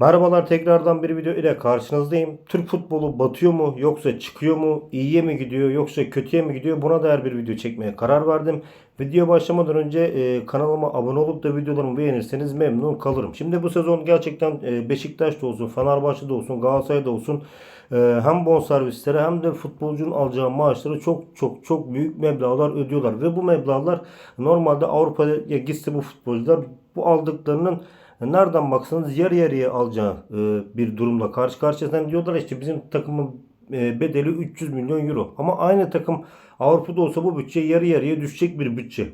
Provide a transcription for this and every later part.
Merhabalar tekrardan bir video ile karşınızdayım. Türk futbolu batıyor mu yoksa çıkıyor mu? İyiye mi gidiyor yoksa kötüye mi gidiyor? Buna dair bir video çekmeye karar verdim. Video başlamadan önce e, kanalıma abone olup da videolarımı beğenirseniz memnun kalırım. Şimdi bu sezon gerçekten e, Beşiktaş'ta olsun, Fenerbahçe'de olsun, Galatasaray'da olsun e, hem bonservislere hem de futbolcunun alacağı maaşları çok çok çok büyük meblağlar ödüyorlar. Ve bu meblağlar normalde Avrupa'ya gitse bu futbolcular bu aldıklarının nereden baksanız yarı yarıya alacağı e, bir durumla karşı karşıyasından diyorlar işte bizim takımın e, bedeli 300 milyon euro. Ama aynı takım Avrupa'da olsa bu bütçe yarı yarıya düşecek bir bütçe.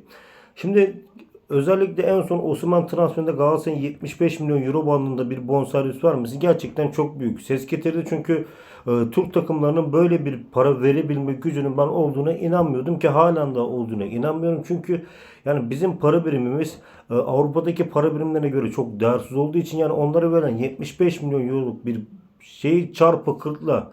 Şimdi özellikle en son Osman transferinde Galatasaray'ın 75 milyon euro bandında bir bonservis vermesi gerçekten çok büyük. Ses getirdi çünkü e, Türk takımlarının böyle bir para verebilme gücünün ben olduğuna inanmıyordum ki halen de olduğuna inanmıyorum. Çünkü yani bizim para birimimiz e, Avrupa'daki para birimlerine göre çok değersiz olduğu için yani onlara verilen 75 milyon euroluk bir şeyi çarpı 40'la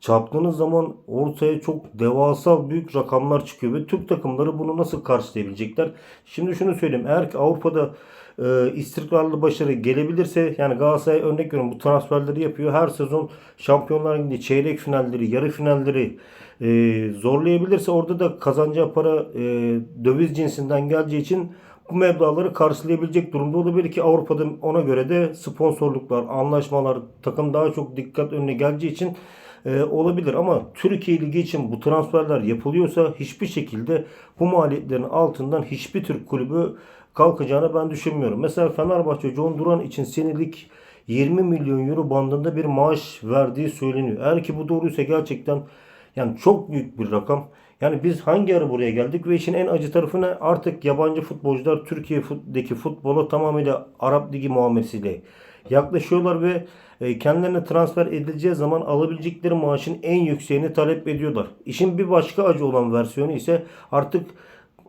çarptığınız zaman ortaya çok devasa büyük rakamlar çıkıyor ve Türk takımları bunu nasıl karşılayabilecekler? Şimdi şunu söyleyeyim. Eğer ki Avrupa'da e, istikrarlı başarı gelebilirse yani Galatasaray örnek veriyorum bu transferleri yapıyor. Her sezon Şampiyonlar Ligi'nde çeyrek finalleri, yarı finalleri e, zorlayabilirse orada da kazanacağı para e, döviz cinsinden geleceği için bu meblağları karşılayabilecek durumda olabilir ki Avrupa'da ona göre de sponsorluklar, anlaşmalar, takım daha çok dikkat önüne geleceği için e, olabilir. Ama Türkiye Ligi için bu transferler yapılıyorsa hiçbir şekilde bu maliyetlerin altından hiçbir Türk kulübü kalkacağını ben düşünmüyorum. Mesela Fenerbahçe John Duran için senelik 20 milyon euro bandında bir maaş verdiği söyleniyor. Eğer ki bu doğruysa gerçekten yani çok büyük bir rakam. Yani biz hangi ara buraya geldik ve işin en acı tarafı ne? Artık yabancı futbolcular Türkiye'deki futbola tamamıyla Arap Ligi muamelesiyle yaklaşıyorlar ve e, kendilerine transfer edileceği zaman alabilecekleri maaşın en yükseğini talep ediyorlar. İşin bir başka acı olan versiyonu ise artık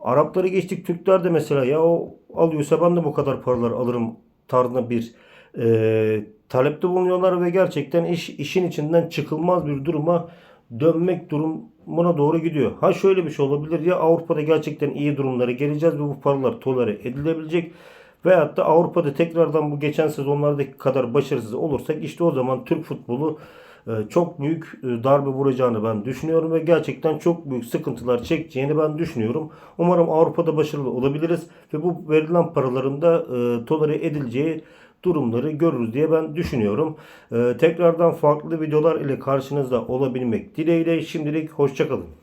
Arapları geçtik Türkler de mesela ya o alıyorsa ben de bu kadar paralar alırım tarzında bir e, talepte bulunuyorlar ve gerçekten iş işin içinden çıkılmaz bir duruma dönmek durumuna doğru gidiyor. Ha şöyle bir şey olabilir ya Avrupa'da gerçekten iyi durumlara geleceğiz ve bu paralar tolere edilebilecek. Veyahut da Avrupa'da tekrardan bu geçen sezonlardaki kadar başarısız olursak işte o zaman Türk futbolu e, çok büyük e, darbe vuracağını ben düşünüyorum ve gerçekten çok büyük sıkıntılar çekeceğini ben düşünüyorum. Umarım Avrupa'da başarılı olabiliriz ve bu verilen paraların da e, tolere edileceği durumları görürüz diye ben düşünüyorum. Tekrardan farklı videolar ile karşınızda olabilmek dileğiyle şimdilik hoşçakalın.